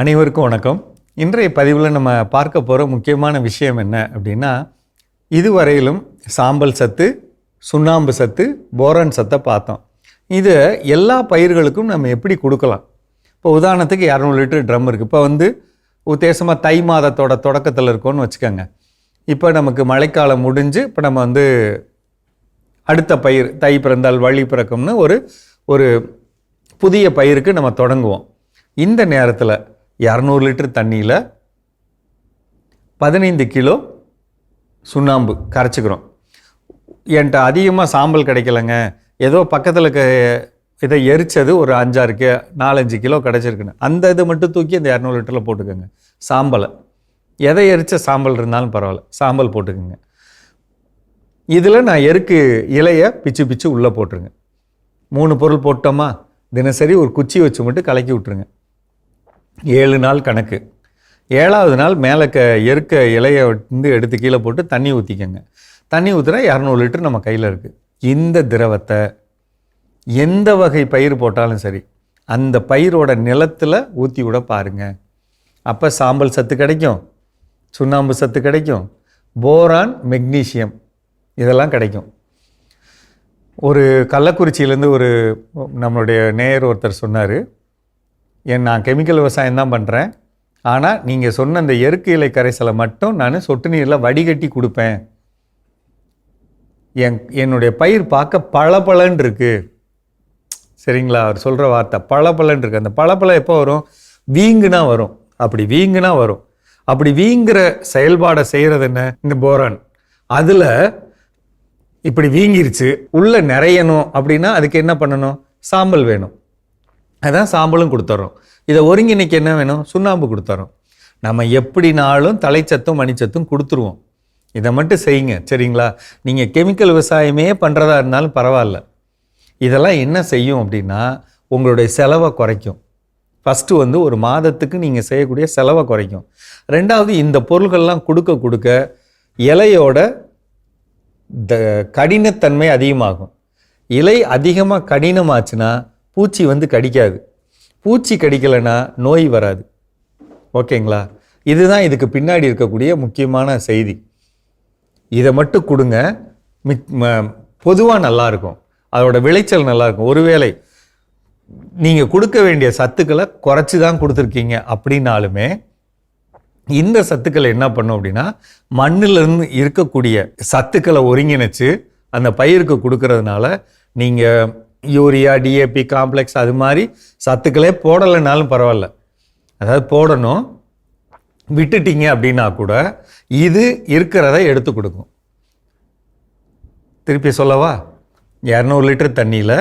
அனைவருக்கும் வணக்கம். இன்றைய பதிவில் நம்ம பார்க்க போகிற முக்கியமான விஷயம் என்ன அப்படின்னா இதுவரையிலும் சாம்பல் சத்து சுண்ணாம்பு சத்து போரான் சத்தை பார்த்தோம். இது எல்லா பயிர்களுக்கும் நம்ம எப்படி கொடுக்கலாம்? இப்போ உதாரணத்துக்கு இரநூறு லிட்டர் ட்ரம் இருக்குது இப்போ வந்து உத்தேசமாக தை மாதத்தோட தொடக்கத்தில் இருக்கோன்னு வச்சுக்கோங்க. இப்போ நமக்கு மழைக்காலம் முடிஞ்சு இப்போ நம்ம வந்து அடுத்த பயிர் தை பிறந்தால் வழி பிறக்கும்னு ஒரு ஒரு புதிய பயிருக்கு நம்ம தொடங்குவோம். இந்த நேரத்தில் இரநூறு லிட்டர் தண்ணியில் பதினைந்து கிலோ சுண்ணாம்பு கரைச்சிக்கிறோம். என்கிட்ட அதிகமாக சாம்பல் கிடைக்கலங்க. ஏதோ பக்கத்தில் க இதை எரிச்சது ஒரு அஞ்சாறு கே நாலஞ்சு கிலோ கிடச்சிருக்குன்னு. அந்த இது மட்டும் தூக்கி அந்த இரநூறு லிட்டரில் போட்டுக்கோங்க. சாம்பலை. எதை எரிச்ச சாம்பல் இருந்தாலும் பரவாயில்ல. சாம்பல் போட்டுக்கோங்க. இதில் நான் எருக்கு இலையை பிச்சு பிச்சு உள்ளே போட்டுருங்க. மூணு பொருள் போட்டோமா? தினசரி ஒரு குச்சி வச்சு மட்டும் கலக்கி விட்ருங்க ஏழு நாள் கணக்கு. ஏழாவது நாள் மேலே க எருக்க இலையை வந்து எடுத்து கீழே போட்டு தண்ணி ஊற்றிக்கோங்க தண்ணி ஊற்றுனா இரநூறு லிட்டர் நம்ம கையில் இருக்குது இந்த திரவத்தை எந்த வகை பயிர் போட்டாலும் சரி அந்த பயிரோட நிலத்தில் ஊற்றி விட பாருங்கள் அப்போ சாம்பல் சத்து கிடைக்கும் சுண்ணாம்பு சத்து கிடைக்கும் போரான் மெக்னீசியம் இதெல்லாம் கிடைக்கும். ஒரு கள்ளக்குறிச்சியிலேருந்து ஒரு நம்மளுடைய நேயர் ஒருத்தர் சொன்னார் என் நான் கெமிக்கல் விவசாயம் தான் பண்ணுறேன் ஆனால் நீங்கள் சொன்ன அந்த எருக்கு இலை கரைசலை மட்டும் நான் சொட்டு நீரில் வடிகட்டி கொடுப்பேன். என் என்னுடைய பயிர் பார்க்க பளபளன்னு இருக்கு. சரிங்களா? அவர் சொல்கிற வார்த்தை பளபளன்னு இருக்கு. அந்த பளபள எப்போ வரும்? வீங்குனா வரும். அப்படி வீங்குனா வரும். அப்படி வீங்குற செயல்பாடை செய்கிறது என்ன? இந்த போரான். அதில் இப்படி வீங்கிருச்சு. உள்ளே நிறையணும் அப்படின்னா அதுக்கு என்ன பண்ணணும்? சாம்பல் வேணும். அதான் சாம்பலும் கொடுத்துட்றோம் இதை ஒருங்கிணைக்க என்ன வேணும்? சுண்ணாம்பு கொடுத்துறோம் நம்ம எப்படினாலும் தலைச்சத்தும் மணிச்சத்தும் கொடுத்துருவோம். இதை மட்டும் செய்யுங்க சரிங்களா? நீங்கள் கெமிக்கல் விவசாயமே பண்ணுறதா இருந்தாலும் பரவாயில்ல. இதெல்லாம் என்ன செய்யும் அப்படின்னா உங்களுடைய செலவை குறைக்கும். ஃபஸ்ட்டு வந்து ஒரு மாதத்துக்கு நீங்கள் செய்யக்கூடிய செலவை குறைக்கும். ரெண்டாவது இந்த பொருள்கள்லாம் கொடுக்க கொடுக்க இலையோட த கடினத்தன்மை அதிகமாகும். இலை அதிகமாக கடினமாச்சுன்னா பூச்சி வந்து கடிக்காது. பூச்சி கடிக்கலைன்னா நோய் வராது. ஓகேங்களா? இதுதான் இதுக்கு பின்னாடி இருக்கக்கூடிய முக்கியமான செய்தி. இதை மட்டும் கொடுங்க. பொதுவாக நல்லாயிருக்கும். அதோட விளைச்சல் நல்லாயிருக்கும். ஒருவேளை நீங்கள் கொடுக்க வேண்டிய சத்துக்களை குறைச்சி தான் கொடுத்துருக்கீங்க அப்படின்னாலுமே இந்த சத்துக்களை என்ன பண்ணும் அப்படின்னா மண்ணிலிருந்து இருக்கக்கூடிய சத்துக்களை ஒருங்கிணைச்சு அந்த பயிருக்கு கொடுக்கறதுனால நீங்கள் யூரியா டிஏபி காம்ப்ளெக்ஸ் அது மாதிரி சத்துக்களே போடலைனாலும் பரவாயில்ல. அதாவது போடணும். விட்டுட்டீங்க அப்படின்னா கூட இது இருக்கிறத எடுத்து கொடுக்கும். திருப்பி சொல்லவா? இரநூறு லிட்டர் தண்ணியில்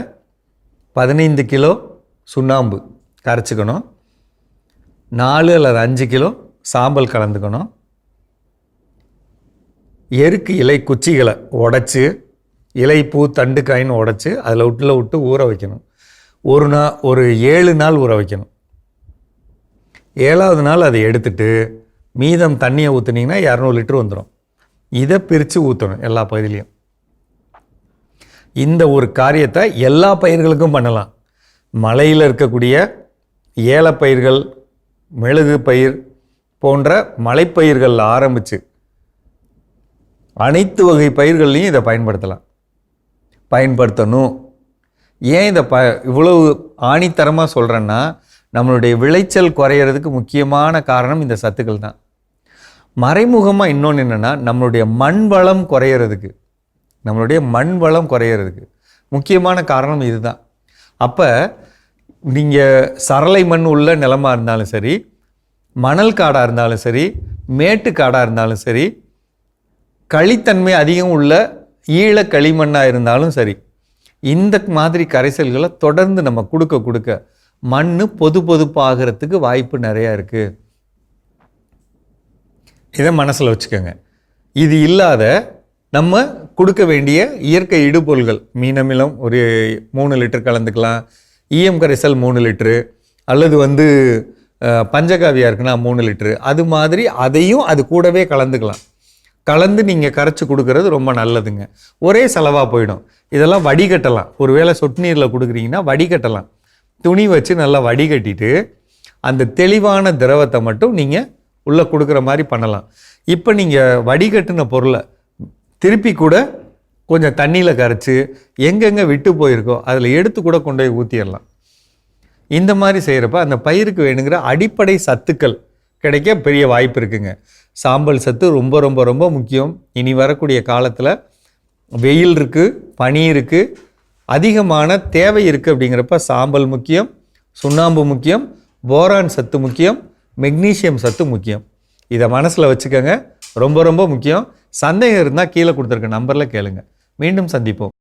பதினைந்து கிலோ சுண்ணாம்பு கரைச்சிக்கணும். நாலு அல்லது அஞ்சு கிலோ சாம்பல் கலந்துக்கணும். எருக்கு இலை குச்சிகளை உடைச்சி இலை பூ தண்டு காயின்னு உடச்சி அதில் விட்டுல விட்டு ஊற வைக்கணும். ஒரு நாள் ஒரு ஏழு நாள் ஊற வைக்கணும். ஏழாவது நாள் அதை எடுத்துட்டு மீதம் தண்ணியை ஊற்றுனீங்கன்னா இரநூறு லிட்டர் வந்துடும் இதை பிரித்து ஊற்றணும் எல்லா பகுதியிலையும். இந்த ஒரு காரியத்தை எல்லா பயிர்களுக்கும் பண்ணலாம். மலையில் இருக்கக்கூடிய ஏலப்பயிர்கள் மெழுகு பயிர் போன்ற மலைப்பயிர்களில் ஆரம்பித்து அனைத்து வகை பயிர்கள்லையும் இதை பயன்படுத்தலாம். பயன்படுத்தணும். ஏன் இதை ப இவ்வளவு ஆணித்தரமாக சொல்கிறேன்னா நம்மளுடைய விளைச்சல் குறையிறதுக்கு முக்கியமான காரணம் இந்த சத்துக்கள் தான். மறைமுகமாக இன்னொன்று என்னென்னா நம்மளுடைய மண் வளம் குறையிறதுக்கு. நம்மளுடைய மண் வளம் குறையிறதுக்கு முக்கியமான காரணம் இதுதான். அப்போ நீங்கள் சரளை மண் உள்ள நிலமா இருந்தாலும் சரி மணல் காடாக இருந்தாலும் சரி மேட்டு காடாக இருந்தாலும் சரி களித்தன்மை அதிகம் உள்ள ஈழ களிமண்ணாக இருந்தாலும் சரி இந்த மாதிரி கரைசல்களை தொடர்ந்து நம்ம கொடுக்க கொடுக்க மண் பொது பொதுப்பாகிறதுக்கு வாய்ப்பு நிறையா இருக்குது இதை மனசில் வச்சுக்கோங்க. இது இல்லாத நம்ம கொடுக்க வேண்டிய இயற்கை இடுபொருள்கள் மீனமிலம் ஒரு மூணு லிட்டர் கலந்துக்கலாம் ஈயம் கரைசல் மூணு லிட்ரு அல்லது வந்து பஞ்சகாவியாக இருக்குன்னா மூணு லிட்ரு அது மாதிரி அதையும் அது கூடவே கலந்துக்கலாம். கலந்து நீங்கள் கரைச்சி கொடுக்கறது ரொம்ப நல்லதுங்க. ஒரே செலவாக போயிடும். இதெல்லாம் வடிகட்டலாம். ஒரு வேளை சொட்டு நீரில் கொடுக்குறீங்கன்னா வடிகட்டலாம். துணி வச்சு நல்லா வடிகட்டிட்டு அந்த தெளிவான திரவத்தை மட்டும் நீங்கள் உள்ளே கொடுக்குற மாதிரி பண்ணலாம். இப்போ நீங்கள் வடிகட்டின பொருளை திருப்பி கூட கொஞ்சம் தண்ணியில் கரைச்சி எங்கெங்கே விட்டு போயிருக்கோ அதில் எடுத்து கூட கொண்டு போய் ஊற்றிடலாம் இந்த மாதிரி செய்கிறப்ப அந்த பயிருக்கு வேணுங்கிற அடிப்படை சத்துக்கள் கிடைக்க பெரிய வாய்ப்பு இருக்குங்க. சாம்பல் சத்து ரொம்ப ரொம்ப ரொம்ப முக்கியம். இனி வரக்கூடிய காலத்தில் வெயில் இருக்குது பனி இருக்குது அதிகமான தேவை இருக்குது அப்படிங்கிறப்ப சாம்பல் முக்கியம் சுண்ணாம்பு முக்கியம் போரான் சத்து முக்கியம் மெக்னீஷியம் சத்து முக்கியம். இதை மனசில் வச்சுக்கோங்க. ரொம்ப ரொம்ப முக்கியம். சந்தேகம் இருந்தால் கீழே கொடுத்துருக்க நம்பரில் கேளுங்க. மீண்டும் சந்திப்போம்.